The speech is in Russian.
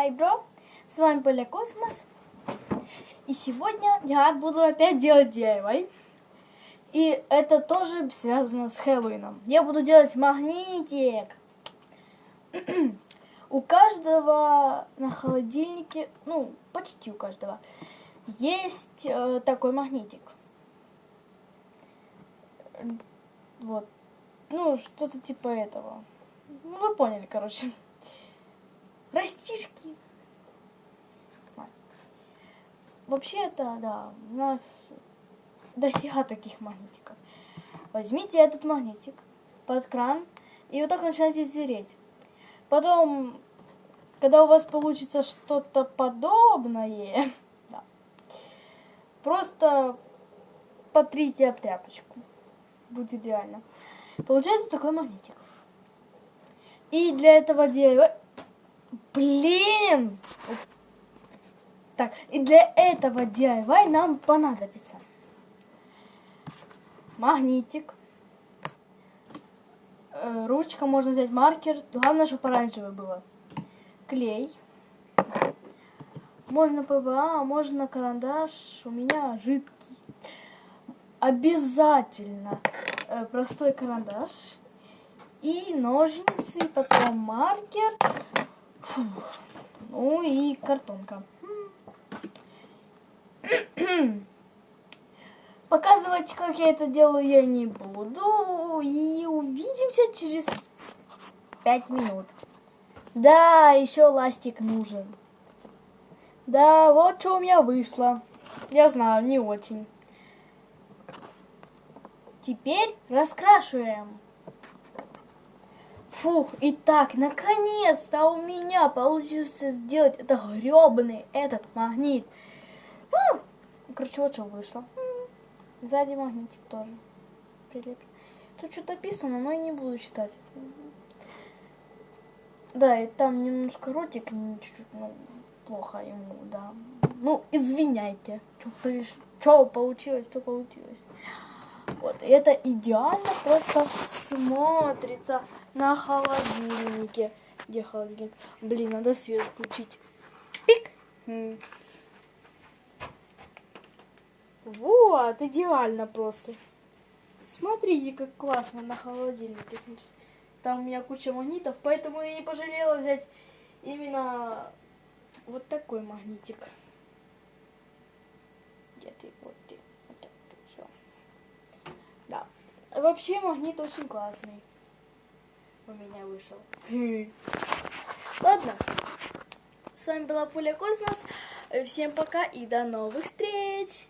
Хай, бро! С вами Поля Космос. И сегодня я буду опять делать DIY. И это тоже связано с Хэллоуином. Я буду делать магнитик. У каждого на холодильнике, ну, почти у каждого, есть э, такой магнитик. Вот. Ну, что-то типа этого. Ну, вы поняли, короче. Растишки. Вообще-то, да, у нас дофига таких магнитиков. Возьмите этот магнитик под кран и вот так начинайте тереть. Потом, когда у вас получится что-то подобное, да, просто потрите об тряпочку. Будет идеально. Получается такой магнитик. И для этого DIY... Блин! Так, и для этого DIY нам понадобится магнитик, э, ручка, можно взять маркер, главное, чтобы оранжевое было, клей, можно ПВА, можно карандаш, у меня жидкий. Обязательно э, простой карандаш и ножницы, потом маркер, ну и картонка. Показывать, как я это делаю, я не буду. И увидимся через пять минут. Да, еще ластик нужен. Да, вот что у меня вышло. Я знаю, не очень. Теперь раскрашиваем. Фух, итак, наконец-то у меня получилось сделать это гребаный этот магнит. Ну, короче, вот что вышло. Сзади магнитик тоже прилеплен. Тут что-то написано, но я не буду читать. Да, и там немножко ротик чуть-чуть, ну, плохо ему, да. Ну, извиняйте. Что получилось, то получилось. Вот, и это идеально просто смотрится на холодильнике. Где холодильник? Блин, надо свет включить. Пик! Вот, идеально просто. Смотрите, как классно на холодильнике. Смотрите. Там у меня куча магнитов, поэтому я не пожалела взять именно вот такой магнитик. Где ты? Вот ты. Вот так, все. Да. Вообще магнит очень классный. У меня вышел. Ладно. С вами была Пуля Космос. Всем пока и до новых встреч!